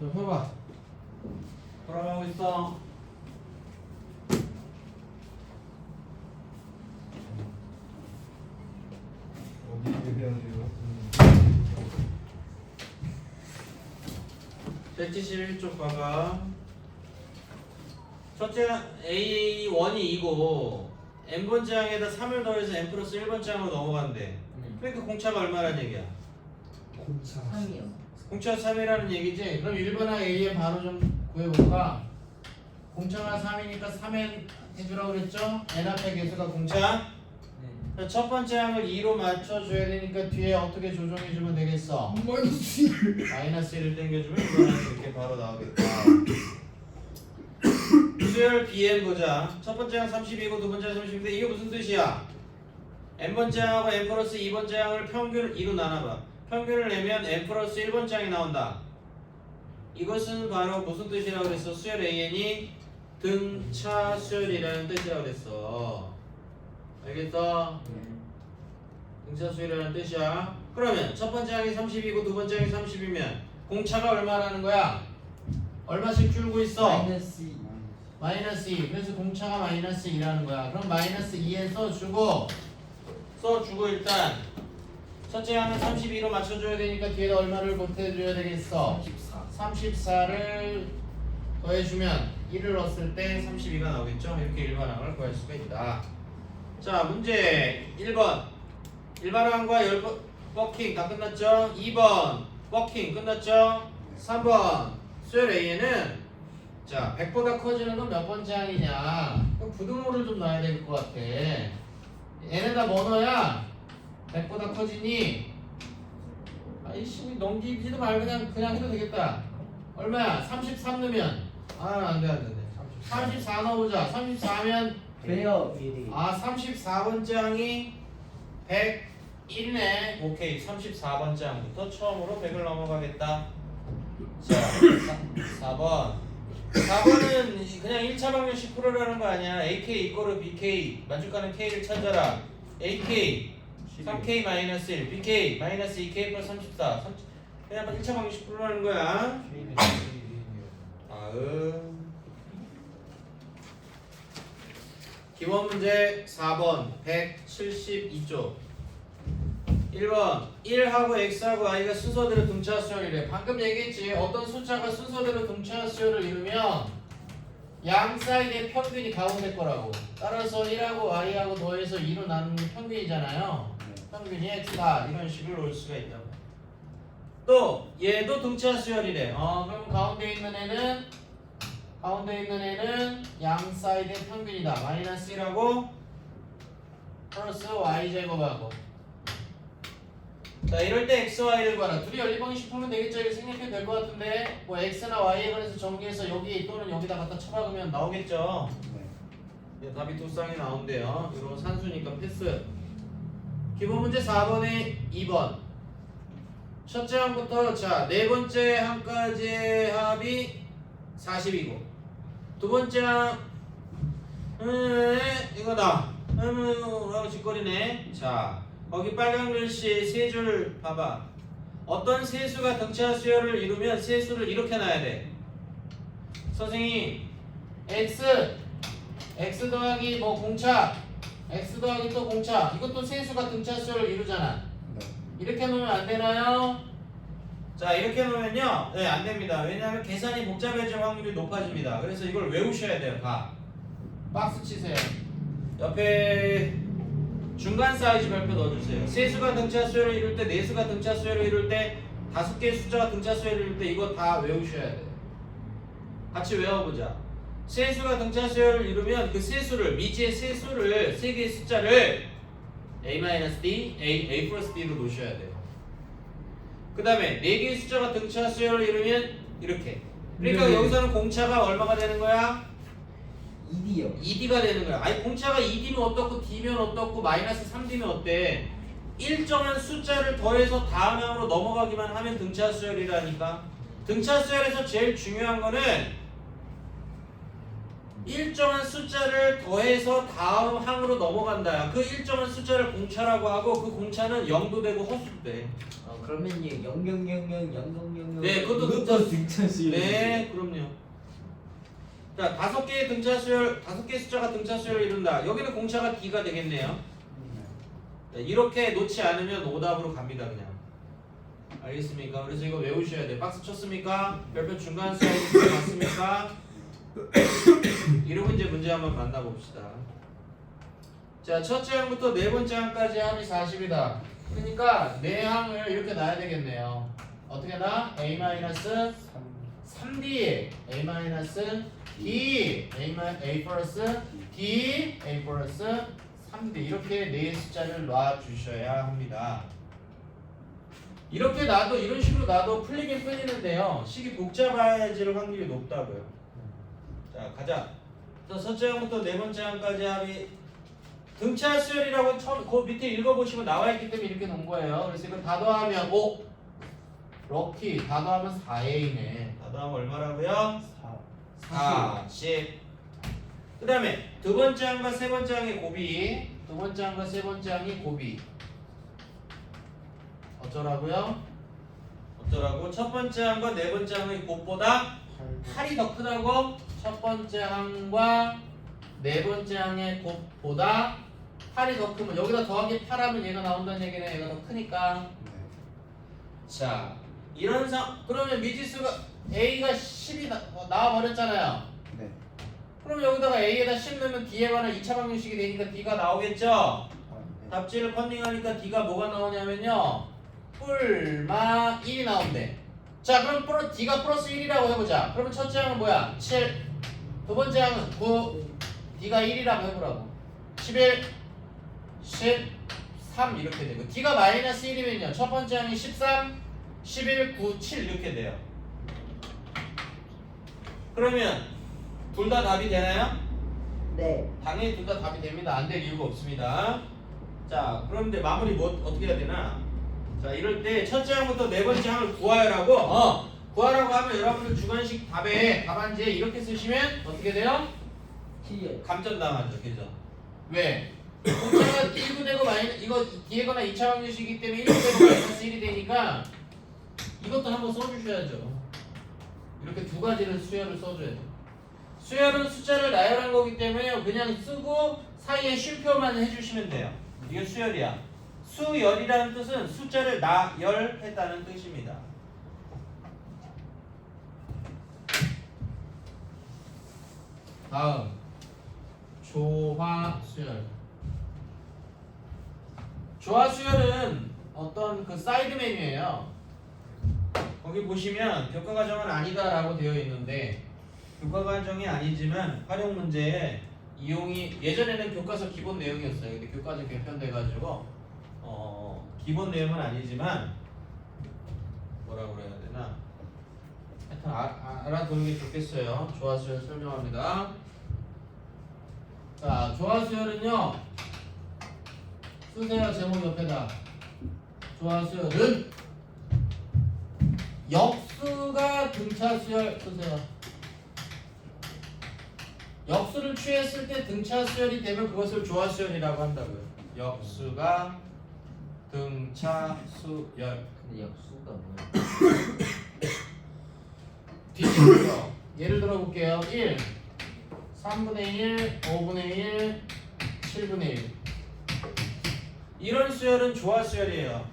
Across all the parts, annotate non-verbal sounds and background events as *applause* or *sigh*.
자, 해봐. 돌아가고 있어. 어디 해야 돼요? 171쪽 봐봐. 첫째 A1이 2고 n번째 항에다 3을 더해서 n 플러스 1번째 항으로 넘어간대. 그러니까 공차가 얼마란 얘기야? 공차. 3이요. 공차 3이라는 얘기지? 그럼 1번항 A에 바로 좀 구해볼까? 공차가 3이니까 3n 해주라고 그랬죠? n 앞에 개수가 공차? 네. 첫 번째 항을 2로 맞춰줘야 되니까 뒤에 어떻게 조정해주면 되겠어? 마이너스 1. 마이너스 1을 땡겨주면 이거는 이렇게 바로 나오겠다. 수열 BM 보자. 첫 번째 항 30이고 두 번째 항 30인데 이게 무슨 뜻이야? n번째 항하고 n 플러스 2번째 항을 평균 2로 나눠봐. 평균을 내면 n 플러스 1번째 항이 나온다. 이것은 바로 무슨 뜻이라고 그랬어? 수열 AN이 등차 수열이라는 뜻이라고 그랬어. 알겠어? 등차 수열이라는 뜻이야. 그러면 첫 번째 항이 30이고 두 번째 항이 30이면 공차가 얼마라는 거야? 얼마씩 줄고 있어? 마이너스 2. 마이너스 2. 그래서 공차가 마이너스 2라는 거야. 그럼 마이너스 2에 써주고 써주고 일단 첫째 항은 32로 맞춰줘야 되니까 뒤에다 얼마를 보태줘야 되겠어? 34. 34 를 더해주면 1을 넣었을 때 32가 나오겠죠? 이렇게 일반항을 구할 수가 있다. 자 문제 1번 일반항과 열번 워킹 다 끝났죠? 2번 워킹 끝났죠? 3번 수열 A에는 자 100보다 커지는 건 몇 번째 항이냐 그럼 부등호를 좀 넣어야 될 것 같아 얘네다 뭐 넣어야 100보다 커지니? 아이씨 넘기지도 말고 그냥 그냥 해도 되겠다. 얼마야? 33 넣으면? 아 안돼 안돼 34 넣어보자. 34면? 돼요 미리. 아 34번째 항이 101이네. 오케이 34번째 항부터 처음으로 100을 넘어가겠다. 자 4 번. 4번은 그냥 1차 방정 10%라는 거 아니야. AK 이꼬르 BK 만족가는 K를 찾아라. AK 3K 마이너스 1 BK 마이너스 2K 플러스 34 삼- 그냥 1차 방정 10%라는 거야. 다음 기본 문제 4번 172쪽 1번 1하고 x하고 i가 순서대로 등차 수열이래 방금 얘기했지. 어떤 숫자가 순서대로 등차 수열을 이루면 양 사이드의 평균이 가운데 거라고. 따라서 1하고 i하고 더해서 2로 나누는 게 평균이잖아요 평균이 x다 이런 식으로 올 수가 있다고 또 얘도 등차 수열이래 어 그럼 가운데 있는 애는 가운데 있는 애는 양 사이드의 평균이다. 마이너스 1하고 플러스 y 제곱하고 자 이럴 때 x, y를 구하라. 둘이 연립방이 싶으면 되겠죠. 이렇게 생각해도 될 것 같은데 뭐 x나 y에 관해서 정리해서 여기 또는 여기다 갖다 쳐박으면 나오겠죠. 네, 답이 두 쌍이 나온대요. 이거 산수니까 패스. 기본 문제 4번에 2번. 첫째 항부터 자 네 번째 항까지의 합이 40이고. 두 번째 항 음, 이거다. 음, 짓거리네. 자 거기 빨간 글씨 세 줄 봐봐. 어떤 세수가 등차 수열을 이루면 세수를 이렇게 놔야 돼. 선생님 x x 더하기 뭐 공차 x 더하기 또 공차. 이것도 세수가 등차 수열을 이루잖아. 이렇게 놓으면 안 되나요? 자 이렇게 놓으면요. 네 안됩니다. 왜냐하면 계산이 복잡해질 확률이 높아집니다. 그래서 이걸 외우셔야 돼요 다. 박스 치세요. 옆에 중간 사이즈 별표 넣어주세요. 세수가 등차 수열을 이룰 때 네수가 등차 수열을 이룰 때 다섯 개의 숫자가 등차 수열을 이룰 때 이거 다 외우셔야 돼요. 같이 외워보자 세수가 등차 수열을 이루면 그 세수를 미지의 세수를 세 개의 숫자를 a-d, a, a 플러스 d로 놓으셔야 돼요 그 다음에 네 개의 숫자가 등차 수열을 이루면 이렇게 그러니까 네. 여기서는 공차가 얼마가 되는 거야? 2D요. 2D가 되는 거야 아니 공차가 2D면 어떻고 D면 어떻고 마이너스 3D면 어때 일정한 숫자를 더해서 다음 항으로 넘어가기만 하면 등차 수열이라니까 등차 수열에서 제일 중요한 거는 일정한 숫자를 더해서 다음 항으로 넘어간다. 그 일정한 숫자를 공차라고 하고 그 공차는 0도 되고 허수도 돼. 어 그러면요 영영영영 영영영영 네, 그것도 이것도 등차 수열 네, 그럼요. 자, 다섯 개의 등차 수열, 다섯 개의 숫자가 등차 수열을 이룬다. 여기는 공차가 D가 되겠네요. 네, 이렇게 놓지 않으면 오답으로 갑니다, 그냥. 알겠습니까? 그래서 이거 외우셔야 돼. 박스 쳤습니까? 별표 중간 사이즈 맞습니까? *coughs* 이러고 이제 문제 한번 만나봅시다. 자, 첫째 항부터 네 번째 항까지 함이 40이다. 그러니까 네 항을 이렇게 놔야 되겠네요. 어떻게 나? A 마이너스 3D A 마이너스 D A 마 A 플러스 D A 플러스 3D 이렇게 네 숫자를 놔 주셔야 합니다. 이렇게 놔도 이런 식으로 놔도 풀리긴 풀리는데요. 식이 복잡해질 확률이 높다고요. 자 가자. 자 첫째 항부터 네 번째 항까지 합이 등차 수열이라고 처음 그 밑에 읽어보시면 나와 있기 때문에 이렇게 놓은 거예요. 그래서 이걸 다 더하면 오 럭키 다 더하면 4A네. 다 더하면 얼마라고요? 4, 10. 그 다음에 두 번째 항과 세 번째 항의 곱이 두 번째 항과 세 번째 항이 곱이 어쩌라고요? 어쩌라고? 첫 번째 항과 네 번째 항의 곱보다 8이 더 크다고? 첫 번째 항과 네 번째 항의 곱보다 8이 더 크면 여기다 더하기 8하면 얘가 나온다는 얘기네. 얘가 더 크니까. 자 이런 상 그러면 미지수가 A가 10이 나, 어, 나와버렸잖아요. 네. 그럼 여기다가 A에다 10 넣으면 D에 관한 2차 방정식이 되니까 D가 나오겠죠? 답지를 컨닝하니까 D가 뭐가 나오냐면요. 뿔마 1이 나온대. 자 그럼 D가 플러스 1이라고 해보자. 그러면 첫째 항은 뭐야? 7 두 번째 항은 9 D가 1이라고 해보라고 11 13 이렇게 되고 D가 마이너스 1이면요 첫 번째 항이 13 11 9 7 이렇게 돼요 그러면 둘 다 답이 되나요? 네. 당연히 둘 다 답이 됩니다. 안 될 이유가 없습니다. 자, 그런데 마무리 뭐 어떻게 해야 되나? 자, 이럴 때 첫째 항부터 네 번째 항을 구하라고 어, 구하라고 하면 여러분들 주관식 답에 답안지에 이렇게 쓰시면 어떻게 돼요? T요 감점당하죠, 그죠? 왜? 공차가 1구 되고 마이너스 이거 뒤에거나 2차 방정식이기 때문에 1구 되고 마이너스 1이 되니까 이것도 한번 써주셔야죠. 이렇게 두 가지를 수열을 써줘야 돼. 수열은 숫자를 나열한 거기 때문에 그냥 쓰고 사이에 쉼표만 해주시면 돼요. 이게 수열이야. 수열이라는 뜻은 숫자를 나열했다는 뜻입니다. 다음 조화 수열. 조화 수열은 어떤 그 사이드 메뉴예요. 거기 보시면 교과 과정은 아니다 라고 되어 있는데 교과 과정이 아니지만 활용 문제에 이용이 예전에는 교과서 기본 내용이었어요. 근데 교과서 개편돼 가지고 어 기본 내용은 아니지만 뭐라고 그래야 되나? 하여튼 아, 아, 알아두는 게 좋겠어요. 조화수열 설명합니다. 자, 조화수열은요. 쓰세요 제목 옆에다. 조화수열은 역수가 등차 수열 쓰세요. 역수를 취했을 때 등차 수열이 되면 그것을 조화 수열이라고 한다고요. 역수가 등차 수열. 근데 역수가 뭐야 *coughs* 뒤집어요. 예를 들어 볼게요. 1, 3분의 1, 5분의 1, 7분의 1. 이런 수열은 조화 수열이에요.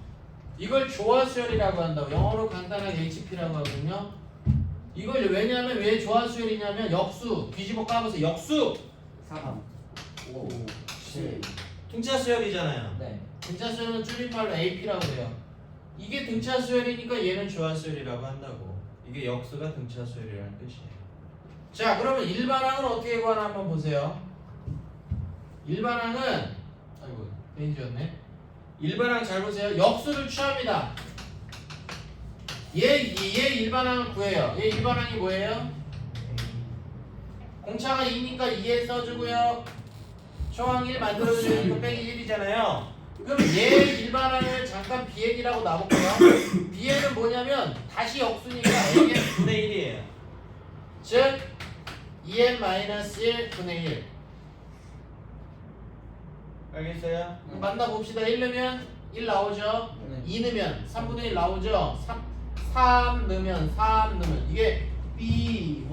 이걸 조화 수열이라고 한다고. 영어로 간단하게 HP라고 하거든요. 이걸 왜냐면 왜 조화 수열이냐면 역수 뒤집어 까보세요. 역수 3 5 7 등차 수열이잖아요. 네 등차 수열은 줄임말로 AP라고 해요. 이게 등차 수열이니까 얘는 조화 수열이라고 한다고. 이게 역수가 등차 수열이라는 뜻이에요. 자, 그러면 일반항은 어떻게 구하나 한번 보세요. 일반항은 아이고 페이지였네. 일반항 잘 보세요. 역수를 취합니다. 얘, 얘 일반항을 구해요. 얘 일반항이 뭐예요? 공차가 2니까 2에 써주고요. 초항 1 만들어주니까 빼기 1이잖아요. 그럼 얘 일반항을 잠깐 비행이라고 놔볼게요. 비행은 뭐냐면 다시 역수니까 A의 9의 1이에요. 즉 2의 2n-1 분의 1 알겠어요? 네. 만나봅시다 1 넣으면 1 나오죠 네. 2 넣으면 3분의 1 나오죠 3, 3 넣으면 3 넣으면 이게 B1,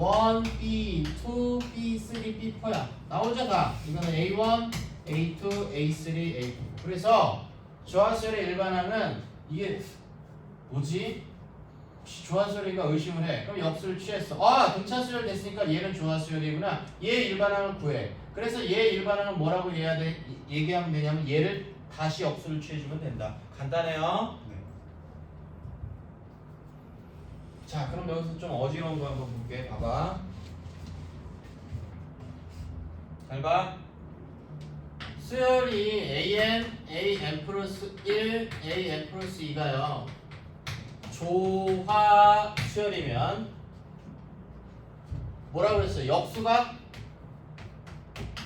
B2, B3, B4야 나오죠 다 이거는 A1, A2, A3, A4 그래서 조화수열의 일반항은 이게 뭐지? 혹시 조화수열이가 의심을 해. 그럼 역수를 취했어. 아 등차수열 됐으니까 얘는 조화수열이구나. 얘 일반항을 구해. 그래서 얘 일반항은 뭐라고 얘기해야 돼, 얘기하면 되냐면 얘를 다시 역수를 취해주면 된다. 간단해요? 네. 자 그럼 여기서 좀 어지러운 거 한번 볼게. 봐봐. 잘 봐. 수열이 an, an 플러스 1, an 플러스 2가요 조화 수열이면 뭐라고 그랬어요? 역수각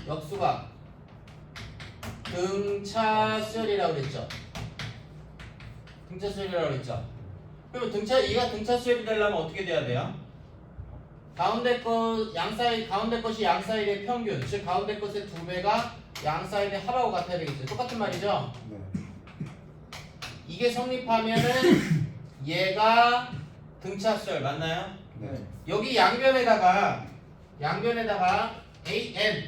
역수각 등차 수열이라고 그랬죠 등차 수열이라고 그랬죠 그러면 등차 이가 등차 수열이 되려면 어떻게 돼야 돼요? 가운데 것 양사이 가운데 것이 양사이드의 평균 즉 가운데 것의 두 배가 양사이드의 합하고 같아야 되겠죠 똑같은 말이죠 네. 이게 성립하면은 얘가 등차 수열 맞나요? 네. 여기 양변에다가 양변에다가 an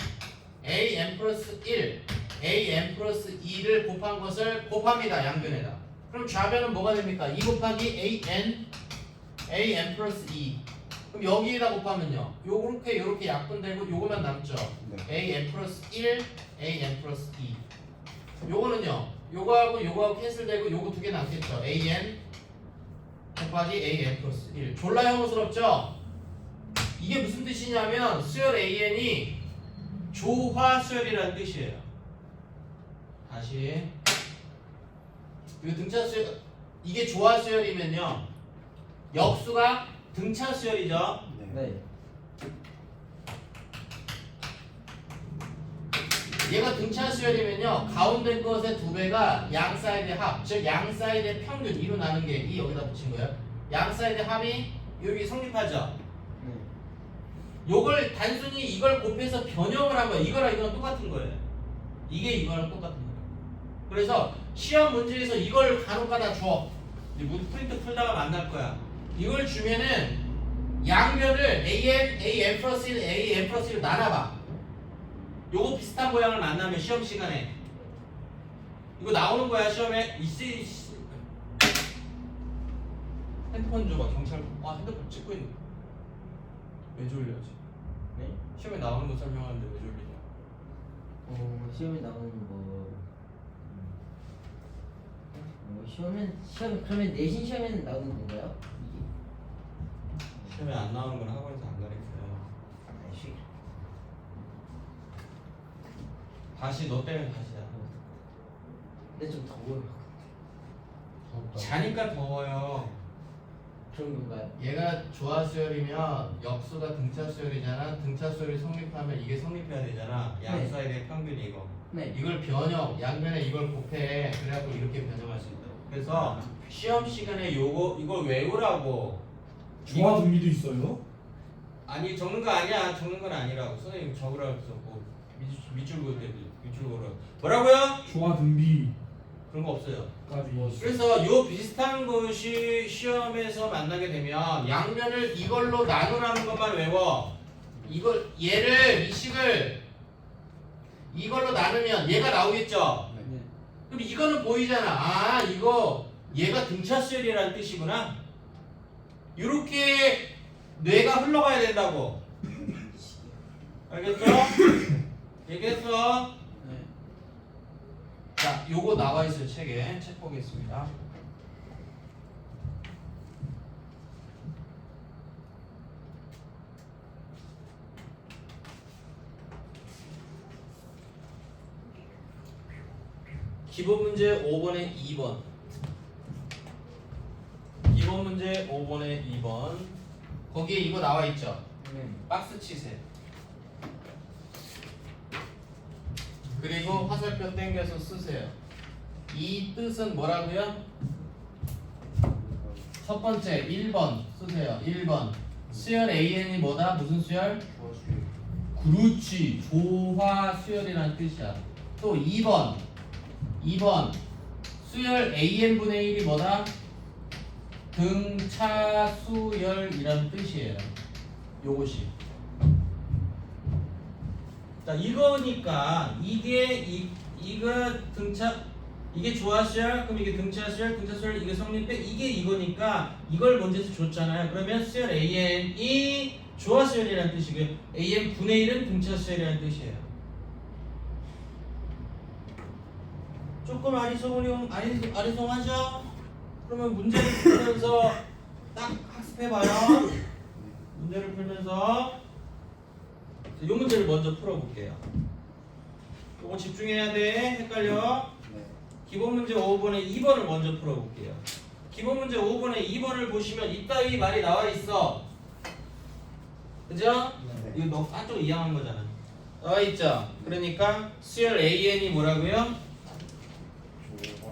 an 플러스 1 an 플러스 2를 곱한 것을 곱합니다 양변에다 그럼 좌변은 뭐가 됩니까? 2 곱하기 an an 플러스 2 그럼 여기에다 곱하면요 요렇게 요렇게 약분되고 요거만 남죠 네. an 플러스 1 an 플러스 2 요거는요 요거하고 요거하고 캔슬되고 요거 두 개 남겠죠 an 곱하기 an 플러스 1 졸라 혐오스럽죠? 이게 무슨 뜻이냐면 수열 an이 조화 수열이라는 뜻이에요. 다시. 이거 등차 수열 이게 조화 수열이면요. 역수가 등차 수열이죠? 네. 얘가 등차 수열이면요 가운데 것의 두 배가 양 사이드의 합, 즉 양 사이드의 평균 2로 나눈 게 이 여기다 붙인 거예요. 양 사이드 합이 여기 성립하죠. 네. 요걸 단순히 이걸 곱해서 변형을 한 거예요. 이거랑 이거랑 똑같은 거예요. 이게 이거랑 똑같은 거예요. 그래서 시험 문제에서 이걸 간혹가다 줘. 이제 문 프린트 풀다가 만날 거야. 이걸 주면은 양변을 AN, AN 플러스 1, AN 플러스 1로 나눠봐. 요거 비슷한 모양을 만나면 시험 시간에 이거 나오는 거야 시험에 이씨. 핸드폰 줘봐 경찰 아 핸드폰 찍고 있네 왜 졸려지 네. 시험에 나오는 거 설명하는데 왜 졸리냐 어 시험에 나오는 거. 음. 어, 시험엔 시험 그러면 내신 시험에는 나오는 건가요? 시험에 안 나오는 건 학원에서 안 가르쳐요 아이씨. 다시 너 때문에 다시야 근데 좀 더워요. 자니까 더워요. 그런 건가요? 얘가 조화수열이면 역수가 등차수열이잖아. 등차수열이 성립하면 이게 성립해야 되잖아. 네. 양사이드의 평균이 이거. 네. 이걸 변형 양변에 이걸 곱해. 그래갖고 이렇게 변형할 수 있다 그래서 시험 시간에 요거 이걸 외우라고. 조화 등비도 있어요? 아니 적는 거 아니야. 적는 건 아니라고. 선생님 적으라고 뭐 밑줄 밑줄 그을 때밑 줄 그으라 뭐라고요? 조화 등비까지 그런 거 없어요. 그래서 요 비슷한 것이 시험에서 만나게 되면 양변을 이걸로 나누라는 것만 외워 이걸 얘를 이 식을 이걸로 나누면 얘가 나오겠죠 네. 그럼 이거는 보이잖아. 아, 이거 얘가 등차수열이라는 뜻이구나. 이렇게 뇌가 흘러가야 된다고. 알겠어? *laughs* 얘기했어? 네. 자, 요거 나와 있어요, 책에. 책 보겠습니다. 기본 문제 5번에 2번. 기본 문제 5번에 2번. 거기에 이거 나와 있죠? 네. 박스 치세 그리고 화살표 당겨서 쓰세요. 이 뜻은 뭐라고요? 첫 번째 1번 쓰세요. 1번 수열 AN이 뭐다? 무슨 수열? 그렇지. 조화 수열이라는 뜻이야. 또 2번. 2번. 수열 AN분의 1이 뭐다? 등차 수열이라는 뜻이에요. 요것이. 자, 이거니까 이게 이 이거 등차 이게 조화수열 그럼 이게 등차수열 등차수열 이게 성립배 이게 이거니까 이걸 먼저서 줬잖아요. 그러면 수열 AN이 조화수열이라는 뜻이고요. AN 분의 1은 등차수열이라는 뜻이에요. 조금 아리송으로 아리, 아리송하죠? 그러면 문제를 풀면서 딱 학습해봐요. 문제를 풀면서 이 문제를 먼저 풀어볼게요. 이거 집중해야 돼. 헷갈려. 네. 기본 문제 5번에 2번을 먼저 풀어볼게요. 기본 문제 5번에 2번을 보시면 이따위 말이 나와 있어. 그죠? 네. 이거 너 깜짝 이양한 거잖아. 나와 있죠? 그러니까 수열 AN이 뭐라고요?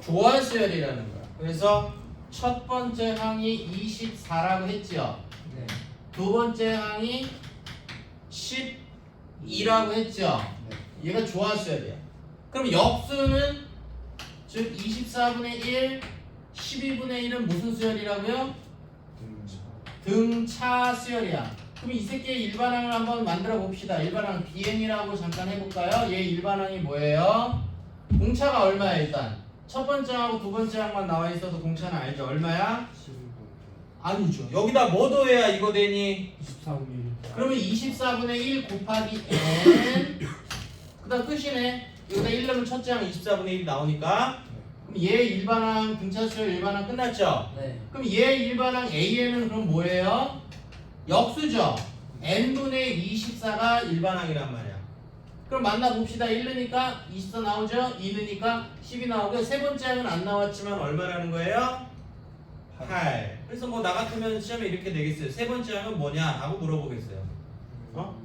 조화. 수열이라는 거야. 그래서 첫 번째 항이 24라고 했죠. 네. 두 번째 항이 12라고 했죠. 네. 얘가 조화 수열이야. 그럼 역수는 즉 24분의 1, 12분의 1은 무슨 수열이라고요? 등차. 수열이야. 그럼 이 새끼의 일반항을 한번 만들어 봅시다. 일반항 BN이라고 잠깐 해볼까요? 얘 일반항이 뭐예요? 공차가 얼마야 일단? 첫 번째 항하고 두 번째 항만 나와 있어도 공차는 알죠? 얼마야? 12분. 아니죠. 여기다 뭐 더해야 이거 되니? 24분의 1. 그러면 24분의 1 곱하기 n 그 다음 끝이네. 여기다 1 넣으면 첫째 항 24분의 1이 나오니까 그럼 얘 일반항 등차수열 일반항 끝났죠? 네. 그럼 얘 일반항 AN은 그럼 뭐예요? 역수죠. n분의 24가 일반항이란 말이야. 그럼 만나봅시다. 1느니까 24 나오죠? 2느니까 10이 나오고 세 번째 항은 안 나왔지만 얼마라는 거예요? 8. 그래서 뭐 나 같으면 시험에 이렇게 되겠어요. 세 번째 항은 뭐냐? 하고 물어보겠어요. 어?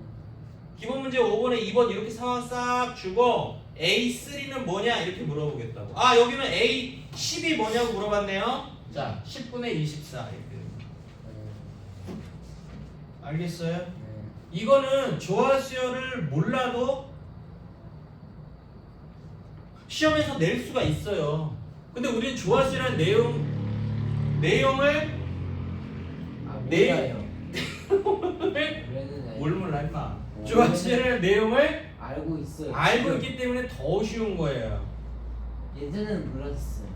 기본 문제 5번에 2번 이렇게 상황 싹 주고 A3는 뭐냐? 이렇게 물어보겠다고. 아, 여기는 A10이 뭐냐고 물어봤네요. 자, 10분의 24 이렇게. 알겠어요? 네. 이거는 조화 수열을 몰라도 시험에서 낼 수가 있어요. 근데 우리는 조화 수열이라는 내용 내용을 아, 네. 몰라요. 뭘 우리는 몰라 임마. 수열이라는 내용을 알고 있어요. 알고 있기 때문에 더 쉬운 거예요. 예전에는 몰랐어요.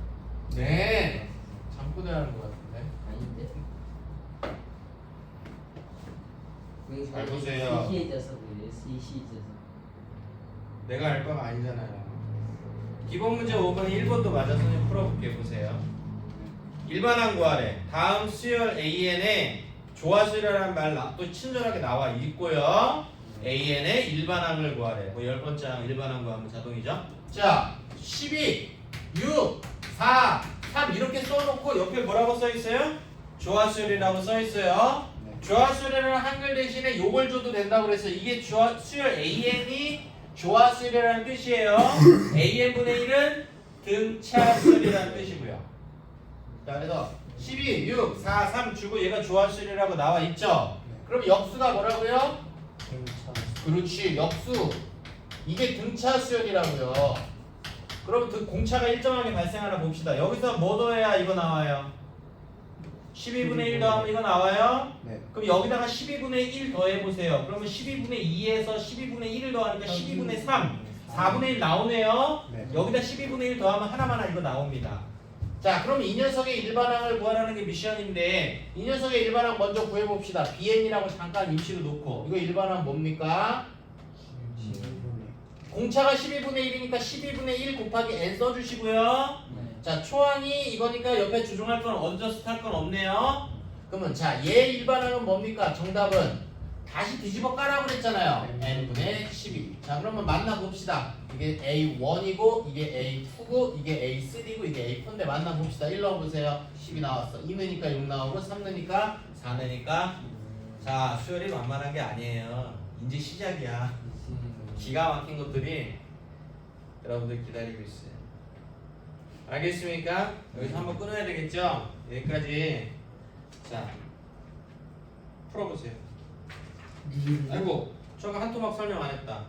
네. 잠꼬 대 하는 것 같은데. 아닌데. 그게 잘 보세요. 시시해져서 그래요. 시시해져서. 내가 알 바가 아니잖아요. 기본 문제 5번 1번도 맞아 선생님 풀어볼게 보세요. 일반항 구하래. 다음 수열 AN에 조화수열이라는 말 또 친절하게 나와 있고요. AN의 일반항을 구하래. 뭐 열 번째 항 일반항 구하면 자동이죠. 자, 12, 6, 4, 3 이렇게 써놓고 옆에 뭐라고 써 있어요? 조화수열이라고 써 있어요. 네. 조화수열이라는 한글 대신에 요걸 줘도 된다고 그랬어요. 이게 조화, 수열 AN이 조화수열이라는 뜻이에요. *laughs* AN분의 1은 등차수열이라는 뜻이고요. 자, 그래서 12, 6, 4, 3 주고 얘가 조화수열이라고 나와 있죠. 그럼 역수가 뭐라고요? 등차. 그렇지, 역수. 이게 등차 수열이라고요. 그럼 그 공차가 일정하게 발생하나 봅시다. 여기서 뭐 더해야 이거 나와요? 12분의 1 더하면 이거 나와요? 네. 그럼 여기다가 12분의 1 더해보세요. 그러면 12분의 2에서 12분의 1을 더하니까 12분의 3, 4분의 1 나오네요. 네. 여기다 12분의 1 더하면 하나만 이거 나옵니다. 자, 그럼 이 녀석의 일반항을 구하라는 게 미션인데 이 녀석의 일반항 먼저 구해봅시다. BN이라고 잠깐 임시로 놓고 이거 일반항 뭡니까? 12분의. 공차가 12분의 1이니까 12분의 1 곱하기 n 써주시고요. 네. 자, 초항이 이거니까 옆에 주종할 건 어드저스트 할건 없네요. 그러면 자, 얘 일반항은 뭡니까? 정답은 다시 뒤집어 까라고 그랬잖아요. n분의 12. 자, 그러면 만나봅시다. 이게 A1이고 이게 A2고 이게 A3고 이게 A4인데 만나봅시다. 1 넣어보세요. 10이 나왔어. 2넣으니까 6 나오고 3 넣으니까 4 넣으니까 자, 수열이 만만한 게 아니에요. 이제 시작이야. 기가 막힌 것들이 여러분들 기다리고 있어요. 알겠습니까? 여기서 한번 끊어야 되겠죠? 여기까지. 자, 풀어보세요. 아이고, 저거 한 토막 설명 안 했다.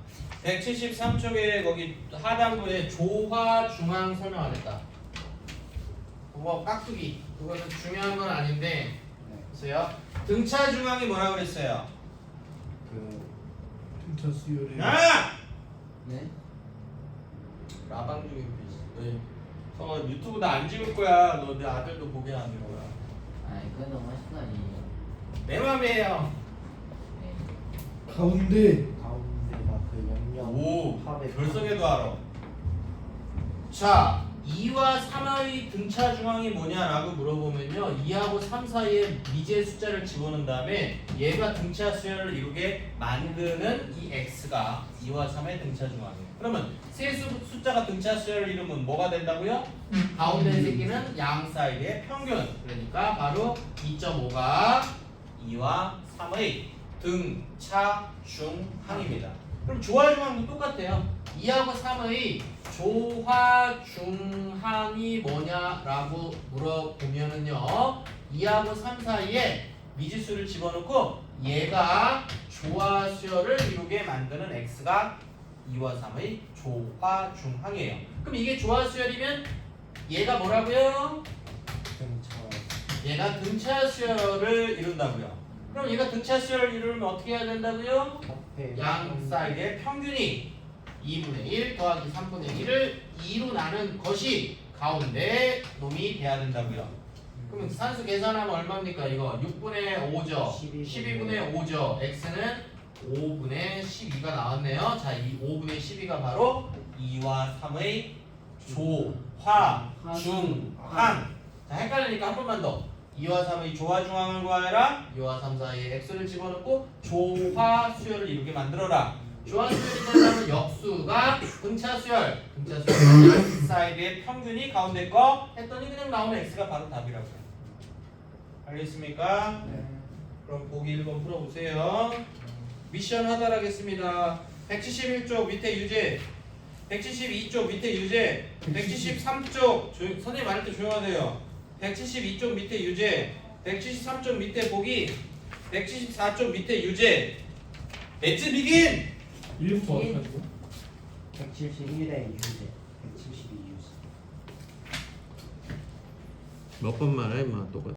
173쪽에 거기 하단부에 조화 중앙 설명 안 했다. 그거 깍두기. 그거는 중요한 건 아닌데 네. 보세요. 등차 중앙이 뭐라 그랬어요? 그 등차 수열에 아! 네? 라방 중에 네. 저 유튜브 나 안 찍을 거야. 너 내 아들도 보게 안될 거야. 아 이건 너무 하신 거 아니에요? 내 맘이에요. 네. 가운데 가운데가 그 영영 오, 합의 결석에도 알아. 자, 2와 3의 등차 중앙이 뭐냐라고 물어보면요. 2하고 3 사이에 미지의 숫자를 집어넣은 다음에 얘가 등차 수열을 이루게 만드는 이 x가 2와 3의 등차 중앙이에요. 그러면 세 수, 숫자가 등차 수열을 이루면 뭐가 된다고요? 가운데 새끼는 양 사이드의 평균. 그러니까 바로 2.5가 2와 3의 등 차 중 항입니다. 그럼 조화 중항도 똑같아요. 2하고 3의 조화 중 항이 뭐냐라고 물어보면은요. 2하고 3 사이에 미지수를 집어넣고 얘가 조화 수열을 이루게 만드는 x가 2와 3의 조화 중 항이에요. 그럼 이게 조화 수열이면 얘가 뭐라고요? 등차 얘가 등차 수열을 이룬다고요. 그럼 얘가 등차 수열을 이루려면 어떻게 해야 된다고요? 양 사이드의 평균이 2분의 1 더하기 3분의 1을 2로 나눈 것이 가운데 놈이 돼야 된다고요. 그럼 산수 계산하면 얼마입니까? 이거 6분의 5죠. 12분의 5죠. x는 5분의 12가 나왔네요. 자, 이 5분의 12가 바로 2와 3의 조 화 중항. 자, 헷갈리니까 한 번만 더. 2와 3의 조화 중항을 구하여라. 2와 3 사이에 x를 집어넣고 조화 수열을 이루게 만들어라. 조화 수열이 되려면 역수가 등차 수열, 등차 수열 양 사이드의 평균이 가운데 거 했더니 그냥 나오는 x가 바로 답이라고요. 알겠습니까? 네. 그럼 보기 1번 풀어보세요. 미션 하달하겠습니다. 171쪽 밑에 유제, 172쪽 밑에 유제, 173쪽 조용, 선생님 말할 때 조용하세요. 172쪽 밑에 유제, 173쪽 밑에 보기, 174쪽 밑에 유제. 렛츠 비긴! 1부터 어떻게 하죠? 171의 유제 172 유제 몇번 말해, 임마 똑같아.